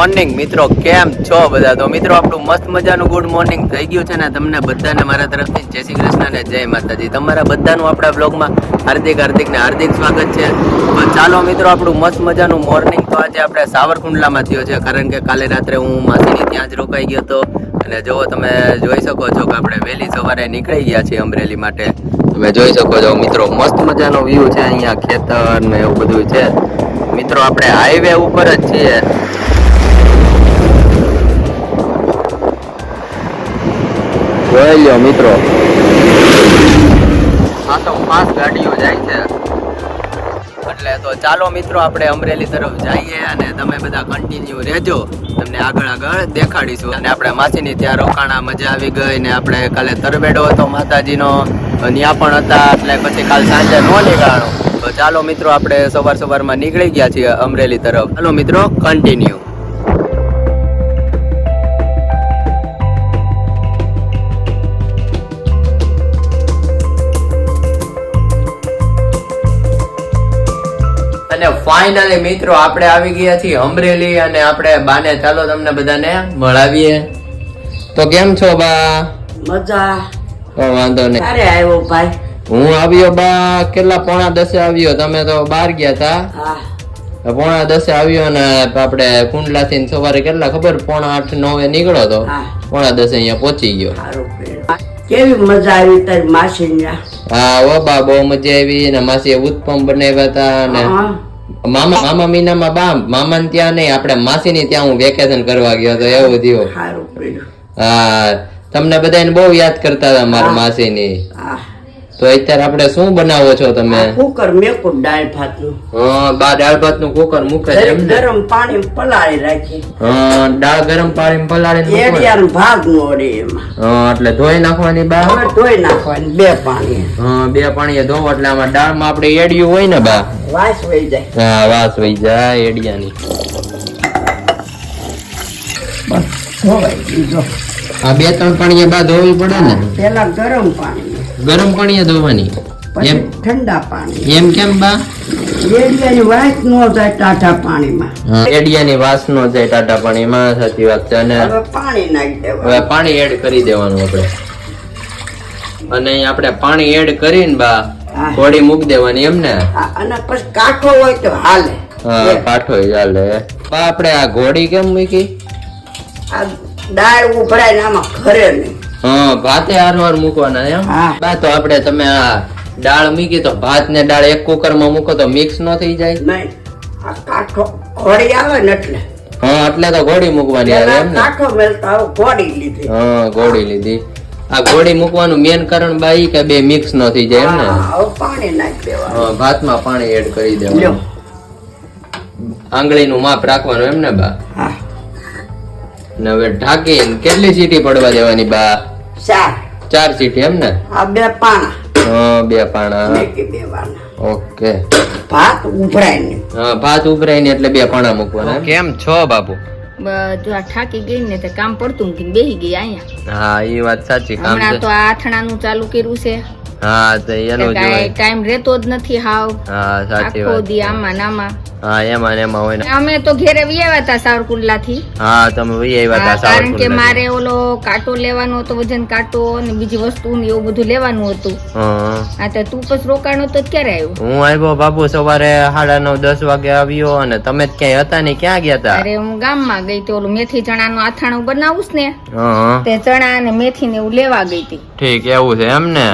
Morning મિત્રો, કેમ છો બધા? તો મિત્રો, આપણું મસ્ત મજાનું ગુડ મોર્નિંગ થઈ ગયું છે ને તમને બધાને મારા તરફથી. જય શ્રી કૃષ્ણ ને જય માતાજી. તમારા બધાનું આપણા બ્લોગમાં હાર્દિક હાર્દિક ને હાર્દિક સ્વાગત છે. તો ચાલો મિત્રો, આપણું મસ્ત મજાનું મોર્નિંગ તો આજે આપણે સાવરકુંડલામાં થયો છે. કારણ કે કાલે રાત્રે હું માસીની ત્યાં જ રોકાઈ ગયો હતો. અને જો તમે જોઈ શકો છો કે આપણે વહેલી સવારે નીકળી ગયા છીએ અમરેલી માટે. તમે જોઈ શકો છો મિત્રો, મસ્ત મજાનો વ્યૂ છે અહીંયા ખેતર ને એવું બધું છે. મિત્રો, આપણે હાઈવે ઉપર જ છીએ. જોઈ લ્યો મિત્રો આ તો પાંચ ગાડીઓ જાય છે. એટલે તો ચાલો મિત્રો, આપણે અમરેલી તરફ જઈએ અને તમે બધા કન્ટિન્યુ રહેજો. તમને આગળ આગળ દેખાડીશું. અને આપણે માસીની ત્યાં રોકાણા મજા આવી ગઈ ને આપણે કાલે તરબેડો હતો માતાજીનો. ત્યાં પણ હતા, એટલે પછી કાલ સાંજે નો નીકળાણો તો ચાલો મિત્રો, આપણે સવાર સવારમાં નીકળી ગયા છીએ અમરેલી તરફ. ચાલો મિત્રો કન્ટિન્યુ ફાઇનલી મિત્રો આપણે આવી ગયા છીએ અમરેલી અને આપણે બાને ચાલો તમને બધાને મળાવીએ. તો કેમ છો બા? મજા. કોઈ વાંધો નહીં. અરે આવ્યો ભાઈ? હું આવ્યો બા કેટલા પોણા દસે આવ્યો. તમે તો બહાર ગયા હતા પોણા દસે આવ્યો ને આપણે કુંડલાથી સવારે કેટલા ખબર? પોણા આઠ નવે નીકળો તો પોણા દસે અહીંયા પહોંચી ગયો. કેવી મજા આવી તારી માસી હા ઓ બા બહુ મજા આવી. ને માસીએ ઉત્પમ બનાવ્યા હતા ને મામા મામા મીનામાં બા મામા ત્યાં નહીં આપણે માસીની ત્યાં હું વેકેશન કરવા ગયો તો એવું થયું. હા તમને બધાને બહુ યાદ કરતા હતા મારા માસીની. ની તો અત્યારે આપણે શું બનાવો છો તમે? કુકર મેકું દાળ ભાતનું. હા બા દાળ ભાતનું કુકર મૂકે છે ગરમ પાણી પલાળી રાખી. હા દાળ ગરમ પાણી પલાળીને મૂકવાની. એડિયાનો ભાગ નો રે એમાં. હા એટલે ધોઈ નાખવાની બા. હવે ધોઈ નાખવાની બે પાણી હા બે પાણી ધોવો એટલે આમાં દાળમાં આપણે એડિયું હોય ને બા. વાસ વહી જાય. હા વાસ વહી જાય એડિયાની. બસ ધોવાઈ દીધો આ બે ત્રણ પાણીએ બા ધોવી પડે ને? પેલા ગરમ પાણી. ગરમ પાણીએ ધોવાની. એમ ઠંડા પાણી. એમ કેમ બા? એડિયાની વાસ નો જાય ટાટા પાણીમાં. એડિયાની વાસ નો જાય ટાટા પાણીમાં સાચી વાત છે. અને પાણી નાખી દેવાનું. હવે પાણી એડ કરી દેવાનું આપણે. અને આપણે પાણી એડ કરીને બા. થોડી મૂકી દેવાની એમ ને અને પછી કાઠો હોય તો હાલે. હા કાઠો હાલે. આપણે આ ઘોડી કેમ મૂકી? આ દાળ ઉભરાય ને આમાં ઘરે નહીં. હા ભાતે હારવાર મૂકવાના એમ? બા તો આપણે તમે આ દાળ મૂકી તો ભાત ને દાળ એક કુકરમાં મૂકો તો મિક્સ ન થઈ જાય? નહીં. આ કાઠો ઘોડી આવે ને એટલે. હા એટલે તો ઘોડી મૂકવાની આવે એમ ને કાઠો મેલતા ઘોડી લીધી. હા ઘોડી લીધી. આ ઘોડી મૂકવાનું મેન કારણ બાઈ કે બે મિક્સ ન થઈ જાય એમ ને? પાણી નાખી દેવાનું. હા, ભાતમાં પાણી એડ કરી દેવાનું. આંગળીનું માપ રાખવાનું એમ ને બા? ને હવે ઢાંકીને કેટલી સીટી પડવા દેવાની બા? ચાર. ચાર સીટી એમ ને? આ બે પાણા. હા બે પાણા. ઓકે. ભાત ઉભરાય ને હા ભાત ઉભરાય ને એટલે બે પાણા મૂકવાના કેમ છો બાપુ? બધું આ થાકી ગઈ ને તે કામ પડતું નથી બેહી ગઈ અહીંયા. હા એ વાત સાચી. કામ છે. તો આ આથણાનું ચાલુ કર્યું છે. હા તો એનો ટાઈમ રહેતો જ નથી હાવ. હા સાચી આખો દી આમાં ને આમાં. હા એમાં એમાં હોય ને. અમે તો ઘેરે વ્યાવ્યા હતા સાવરકુંડલા થી હા તમે વહી આવ્યા હતા કારણ કે મારે ઓલો કાટો લેવાનો હતો વજન કાટો ને બીજી વસ્તુ ને એવું બધું લેવાનું હતું. હા. હા તો તું પછી રોકાણો તો ક્યારે આવ્યો? હું આવ્યો બાપુ સવારે સાડા નવ દસ વાગે આવ્યો અને તમે જ ક્યાંય હતા ને ક્યાં ગયા હતા? અરે હું ગામમાં ગઈ હતી ઓલું મેથી ચણા નું આથાણું બનાવું ને તે ચણા અને મેથી ને એવું લેવા ગઈ હતી. ઠીક એવું છે એમ ને?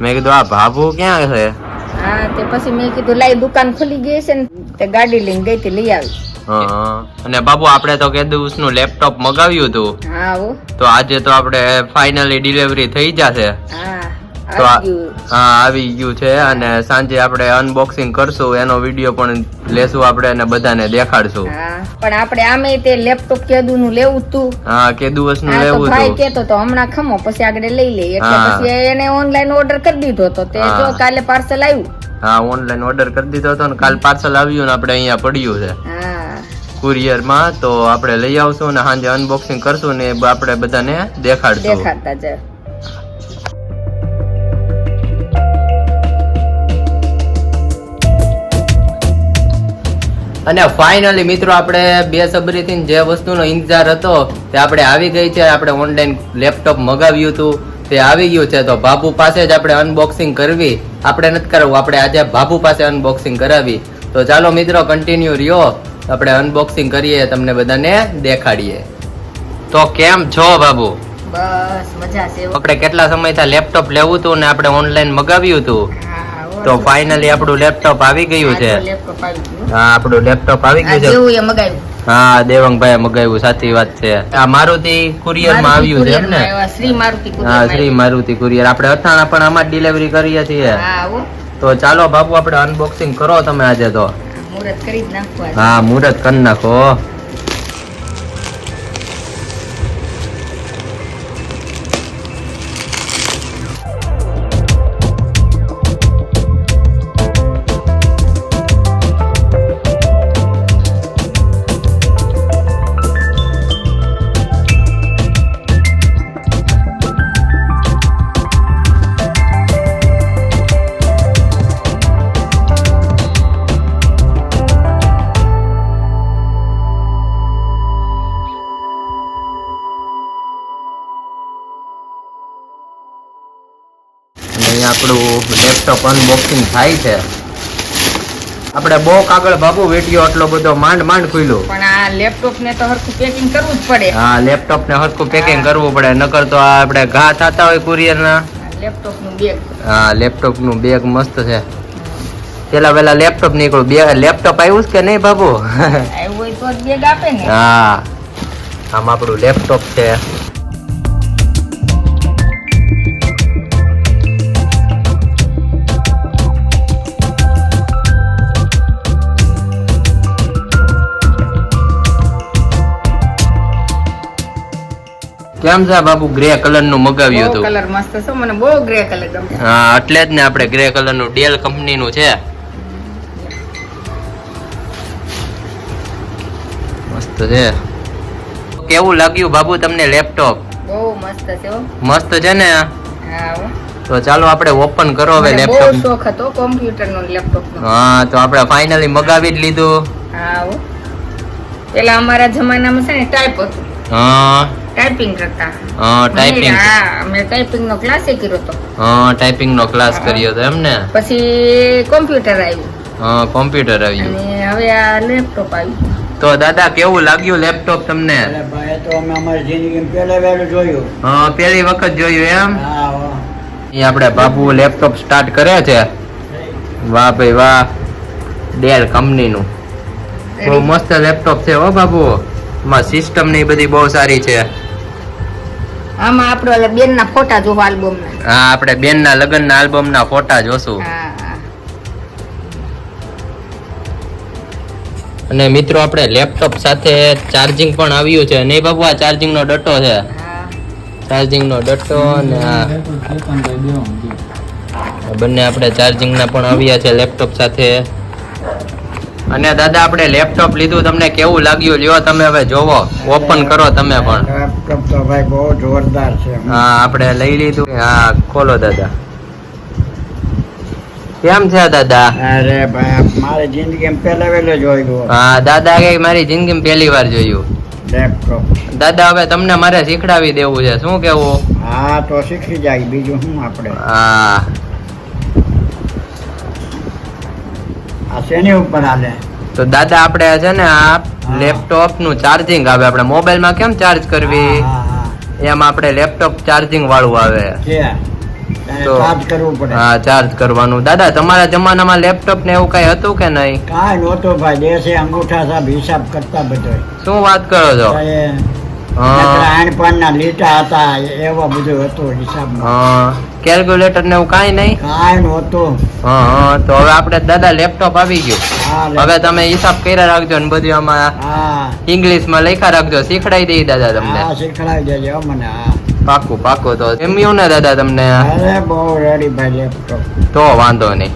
મેં કીધું આ ભાભુ ક્યાં છે? હા તે પછી મેં કીધું લાઈ દુકાન ખુલી ગઈ છે ને તે ગાડી લઈને ગઈ હતી લઈ આવી. અને બાપુ આપણે તો કે દિવસનું લેપટોપ મગાવ્યું હતું. હા તો આજે તો આપણે ફાઇનલી ડિલિવરી થઈ જશે. હા. તો હા આવી ગયું છે અને સાંજે આપણે અનબોક્સિંગ કરશું એનો વીડિયો પણ લેશું આપણે અને બધાને દેખાડશું. પણ આપણે આમે તે લેપટોપ કેદું નું લેવું તું. હા કે દિવસનું લેવું ભાઈ કેતો તો હમણાં ખમો પછી આગળ લઈ લે એટલે પછી એને ઓનલાઈન ઓર્ડર કરી દીધો તો તે જો કાલે પાર્સલ આવ્યું. હા ઓનલાઈન ઓર્ડર કરી દીધો હતો ને કાલ પાર્સલ આવ્યું ને આપણે અહીંયા પડ્યું છે. હા. કુરિયરમાં તો આપણે લઈ આવશું ને સાંજે અનબોક્સિંગ કરશું ને આપણે બધાને દેખાડશું. દેખાડતા અને ફાઇનલી મિત્રો આપણે બે સબરીથી જે વસ્તુનો ઇંતજાર હતો તે આપણે આવી ગઈ છે. આપણે ઓનલાઈન લેપટોપ મગાવ્યું હતું. તે આવી ગયું છે. તો બાપુ પાસે જ આપણે અનબોક્સિંગ કરવી. આપણે નથી કરવું. આપણે આજે બાપુ પાસે અનબોક્સિંગ કરાવી. તો ચાલો મિત્રો કન્ટિન્યુ રહ્યો. આપણે અનબોક્સિંગ કરીએ. તમને બધાને દેખાડીએ. તો કેમ છો બાબુ બસ મજા છે. આપણે કેટલા સમયથી લેપટોપ લેવું હતું ને આપણે ઓનલાઈન મગાવ્યું હતું. તો ફાઇનલી આપણું લેપટોપ આવી ગયું છે. હા આપણું લેપટોપ આવી ગયું છે. હા દેવંગભાઈ મગાવ્યું સાચી વાત છે. આ મારુતિ કુરિયરમાં આવ્યું છે એમ ને? શ્રી મારુતિ હા શ્રી મારુતિ કુરિયર. આપણે અથાણા પણ આમાં ડિલિવરી કરીએ છીએ. તો ચાલો બાપુ આપણે અનબોક્સિંગ કરો તમે આજે તો. જ હા મુહૂર્ત કરી નાખો. આપણું લેપટોપ અનબોક્સિંગ થાય છે. આપણે બહુ કાગળ બાબુ વેટ્યો આટલો બધો માંડ માંડ ખુલ્યું. પણ આ લેપટોપ ને તો હરખું પેકિંગ કરવું જ પડે. હા લેપટોપ ને હરખું પેકિંગ કરવું પડે નકર તો આ આપણે ઘા થતા હોય કુરિયર ના. લેપટોપનું બેગ હા લેપટોપનું બેગ મસ્ત છે. પેલા પેલા લેપટોપ નીકળ્યું બે લેપટોપ આવ્યું છે કે નહીં બાબુ? આવ્યું હોય તો બેગ આપે ને. હા આમ આપણું લેપટોપ છે. કેમ છે બાબુ? ગ્રે કલરનું મગાવ્યું હતું. કલર મસ્ત છે મને બહુ ગ્રે કલર ગમે હા એટલે જ ને આપણે ગ્રે કલરનું ડેલ કંપની નું છે. મસ્ત છે. કેવું લાગ્યું બાબુ તમને લેપટોપ બહુ મસ્ત છે મસ્ત છે ને? હા તો ચાલો આપણે ઓપન કરો હવે લેપટોપ બહુ શોખ હતો કોમ્પ્યુટર નો લેપટોપ હા તો આપણે ફાઇનલી મગાવી જ લીધું. હા પેલા અમારા જમાનામાં છે ને ટાઈપ હતું. હા. ટાઈપિંગ કરતા. હા ટાઈપિંગ હા મેં ટાઈપિંગ નો ક્લાસ કર્યો તો હા ટાઈપિંગ નો ક્લાસ કર્યો તો એમ ને પછી કોમ્પ્યુટર આવ્યું. હા કોમ્પ્યુટર આવ્યું. અને હવે આ લેપટોપ આવ્યું. તો દાદા કેવું લાગ્યું લેપટોપ તમને? ભાઈ તો અમે અમારી જિંદગીમાં પહેલા વહેલું જોયું. હા પહેલી વખત જોયું એમ. અહીં આપણે બાબુ લેપટોપ સ્ટાર્ટ કરે છે? વાહ ભાઈ વાહ. ડેલ કંપનીનું બહુ મસ્ત લેપટોપ છે હો બાપુ. માં સિસ્ટમ ને બધી બહુ સારી છે. આમાં આપણો બેન ના ફોટા જોવો આલ્બમ ના હા આપણે બેનના લગ્નના આલ્બમના ફોટા જોશું. હા હા. અને મિત્રો આપણે લેપટોપ સાથે ચાર્જિંગ પણ આવ્યું છે. નહીં બાબુ આ ચાર્જિંગ નો ડટ્ટો છે. ચાર્જિંગ નો ડટ્ટો અને આ બંને આપણે ચાર્જિંગ ના પણ આવ્યા છે લેપટોપ સાથે. અને દાદા આપણે લેપટોપ લીધું તમને કેવું લાગ્યું? લ્યો તમે હવે જોવો. ઓપન કરો તમે પણ. લેપટોપ તો ભાઈ બહુ જોરદાર છે. હા આપણે લઈ લીધું. હા ખોલો દાદા. કેમ છે દાદા? અરે ભાઈ મારી જિંદગીમાં પહેલા વહેલું જોયું હા દાદા કે મારી જિંદગીમાં પહેલી વાર જોયું. લેપટોપ દાદા હવે તમને મારે શીખડાવી દેવું છે. શું કેવું? હા તો શીખી જાય. બીજું શું આપણે? હા. આ શેની ઉપર હાલે? તો દાદા આપણે છે ને આ લેપટોપનું ચાર્જિંગ આવે. આપણે મોબાઈલમાં કેમ ચાર્જ કરવી? એમ આપણે લેપટોપ ચાર્જિંગ વાળું આવે. તો- ચાર્જ હા ચાર્જ કરવાનું. દાદા તમારા જમાનામાં લેપટોપ ને એવું કઈ હતું કે નહીં? કાંઈ નહોતું ભાઈ. દેશે અંગૂઠા સાહેબ હિસાબ કરતા બધો શું વાત કરો છો? હા. ના લીટા હતા એવા બધું હતું હિસાબ હા. કેલ્ક્યુલેટર ને એવું કાંઈ નહીં? કાંઈ નહોતું હા હા તો હવે આપણે દાદા લેપટોપ આવી ગયું. હવે તમે હિસાબ કર્યા રાખજો ને બધું આમાં ઇંગ્લિશમાં ઇંગ્લિશમાં લખ્યા રાખજો શીખડાઈ દઈ દાદા તમને. હા શીખડાવી દેજે મને પાકું પાકું તો. એમ ને દાદા તમને. અરે બહુ રેડી ભાઈ લેપટોપ તો વાંધો નહીં.